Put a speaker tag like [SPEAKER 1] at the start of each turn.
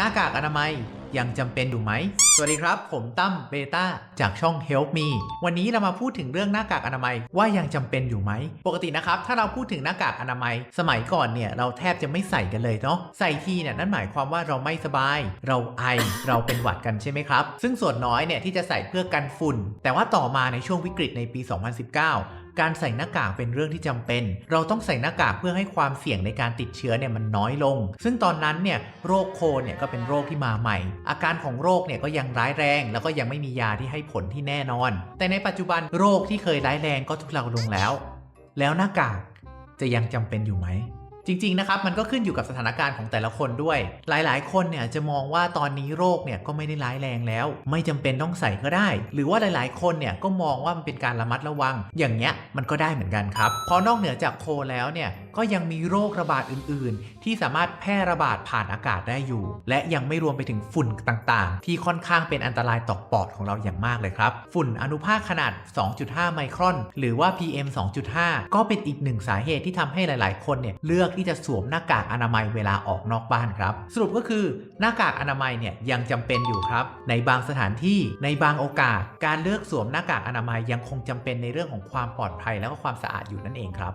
[SPEAKER 1] หน้ากากอนามัยยังจำเป็นอยู่ไหม สวัสดีครับ ผมตั้มเบต้าจากช่อง Help Me วันนี้เรามาพูดถึงเรื่องหน้ากากอนามัยว่ายังจำเป็นอยู่ไหม ปกตินะครับ ถ้าเราพูดถึงหน้ากากอนามัย สมัยก่อนเนี่ยเราแทบจะไม่ใส่กันเลยเนาะ ใส่ทีเนี่ยนั่นหมายความว่าเราไม่สบาย เราไอ เราเป็นหวัดกันใช่ไหมครับ ซึ่งส่วนน้อยเนี่ยที่จะใส่เพื่อกันฝุ่น แต่ว่าต่อมาในช่วงวิกฤตในปี 2019 การใส่หน้ากากเป็นเรื่องที่จำเป็น เราต้องใส่หน้ากากเพื่อให้ความเสี่ยงในการติดเชื้อเนี่ยมันน้อยลง ซึ่งตอนนั้นเนี่ยโรคโควิดเนี่ยก็เป็นโรคที่มาใหม่ อาการของโรคเนี่ยก็ยังร้ายแรง แล้วก็ยังไม่มียาที่ให้ผลที่แน่นอน แต่ในปัจจุบันโรคที่เคยร้ายแรงก็ทุเลาลงแล้ว แล้วหน้ากากจะยังจำเป็นอยู่ไหม จริงๆนะครับมันก็ขึ้นอยู่กับสถานการณ์ของแต่ละคนด้วย หลายๆ คนเนี่ยจะมองว่าตอนนี้โรคเนี่ยก็ไม่ได้ร้ายแรงแล้ว ไม่จำเป็นต้องใส่ก็ได้ หรือว่าหลายๆ คนเนี่ยก็มองว่ามันเป็นการระมัดระวัง อย่างเงี้ยมันก็ได้เหมือนกันครับพราะนอกเหนือจากโคแล้วเนี่ยก็ยังมีโรคระบาดอื่น ๆ ที่สามารถแพร่ระบาดผ่านอากาศได้อยู่ และยังไม่รวมไปถึงฝุ่นต่างๆ ที่ค่อนข้างเป็นอันตรายต่อปอดของเราอย่างมากเลยครับ ฝุ่นอนุภาคขนาด 2.5 ไมครอน หรือว่า PM 2.5 ก็เป็นอีกหนึ่งสาเหตุที่ทำให้หลาย ๆ คนเนี่ยเลือกที่จะสวมหน้ากากอนามัยเวลาออกนอกบ้านครับ สรุปก็คือหน้ากากอนามัยเนี่ยยังจำเป็นอยู่ครับ ในบางสถานที่ในบางโอกาส การเลือกสวมหน้ากากอนามัยยังคงจำเป็นในเรื่องของความปลอดภัยและก็ความสะอาดอยู่นั่นเองครับ